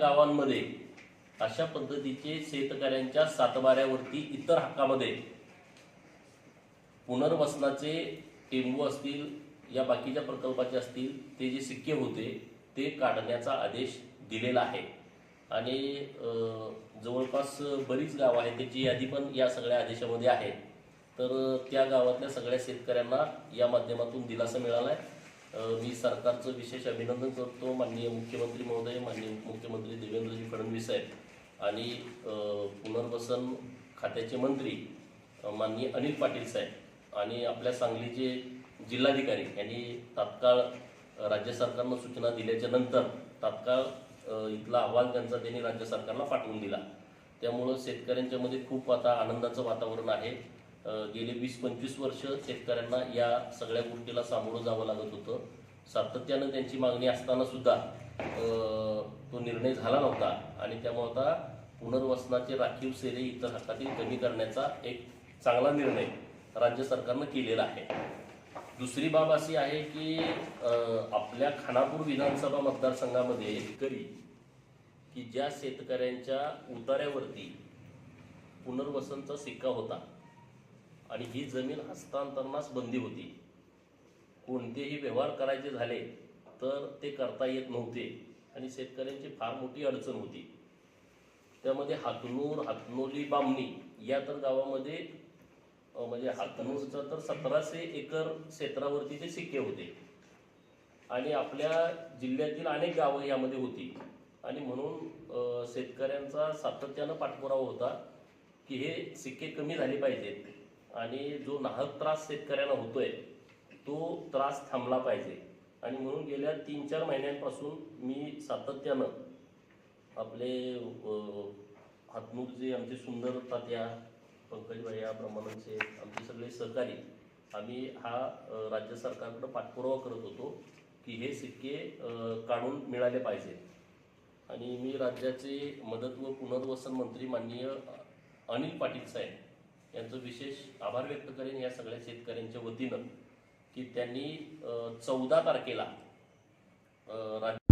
गावांमध्ये अशा पद्धतीचे शेतकऱ्यांच्या सातबाऱ्यावरती इतर हक्कामध्ये पुनर्वसनाचे टेंबू असतील या बाकीच्या प्रकल्पाचे असतील ते जे सिक्के होते ते काढण्याचा आदेश दिलेला आहे. आणि जवळपास बरीच गावं आहेत त्याची यादी पण या सगळ्या आदेशामध्ये आहे. तर त्या गावातल्या सगळ्या शेतकऱ्यांना या माध्यमातून दिलासा मिळाला आहे मी सरकारचं विशेष अभिनंदन करतो माननीय मुख्यमंत्री महोदय माननीय मुख्यमंत्री देवेंद्रजी फडणवीस साहेब आणि पुनर्वसन खात्याचे मंत्री माननीय अनिल पाटील साहेब आणि आपल्या सांगलीचे जिल्हाधिकारी यांनी तात्काळ राज्य सरकारनं सूचना दिल्याच्या नंतर तात्काळ इथला अहवाल त्यांचा त्यांनी राज्य सरकारला पाठवून दिला. त्यामुळं शेतकऱ्यांच्यामध्ये खूप आता आनंदाचं वातावरण आहे. गेले वीस पंचवीस वर्ष शेतकऱ्यांना या सगळ्या गोष्टीला सामोरं जावं लागत होतं. सातत्यानं त्यांची मागणी असताना सुद्धा तो निर्णय झाला नव्हता. आणि त्यामुळे आता पुनर्वसनाचे राखीव सेरे इतर हक्कातील कमी करण्याचा एक चांगला निर्णय राज्य सरकारनं केलेला आहे. दुसरी बाब अशी आहे की आपल्या खानापूर विधानसभा मतदारसंघामध्ये शेतकरी की ज्या शेतकऱ्यांच्या उतार्यावरती पुनर्वसनचा सिक्का होता आणि ही जमीन हस्तांतरणास बंदी होती. कोणतेही व्यवहार करायचे झाले तर ते करता येत नव्हते आणि शेतकऱ्यांची फार मोठी अडचण होती. त्यामध्ये हातनूर हातनोली बामणी या तर गावामध्ये म्हणजे हातनूरचं तर सतराशे एकर क्षेत्रावरती ते सिक्के होते. आणि आपल्या जिल्ह्यातील अनेक गावं यामध्ये होती. आणि म्हणून शेतकऱ्यांचा सातत्यानं पाठपुरावा होता की हे सिक्के कमी झाले पाहिजेत. आणि जो नाहक त्रास शेतकऱ्यांना होतोय तो त्रास थांबला पाहिजे. आणि म्हणून गेल्या तीन चार महिन्यांपासून मी सातत्यानं आपले हातमुख जे आमचे सुंदर तात्या पंकज भैया ब्रह्मानंद शेठ आमचे सगळे सहकारी आम्ही हा राज्य सरकारकडं पाठपुरावा करत होतो की हे सिक्के काढून मिळाले पाहिजे. आणि मी राज्याचे मदत व पुनर्वसन मंत्री माननीय अनिल पाटील साहेब यांचं विशेष आभार व्यक्त करेन या सगळ्या शेतकऱ्यांच्या वतीनं की त्यांनी चौदा तारखेला राज्य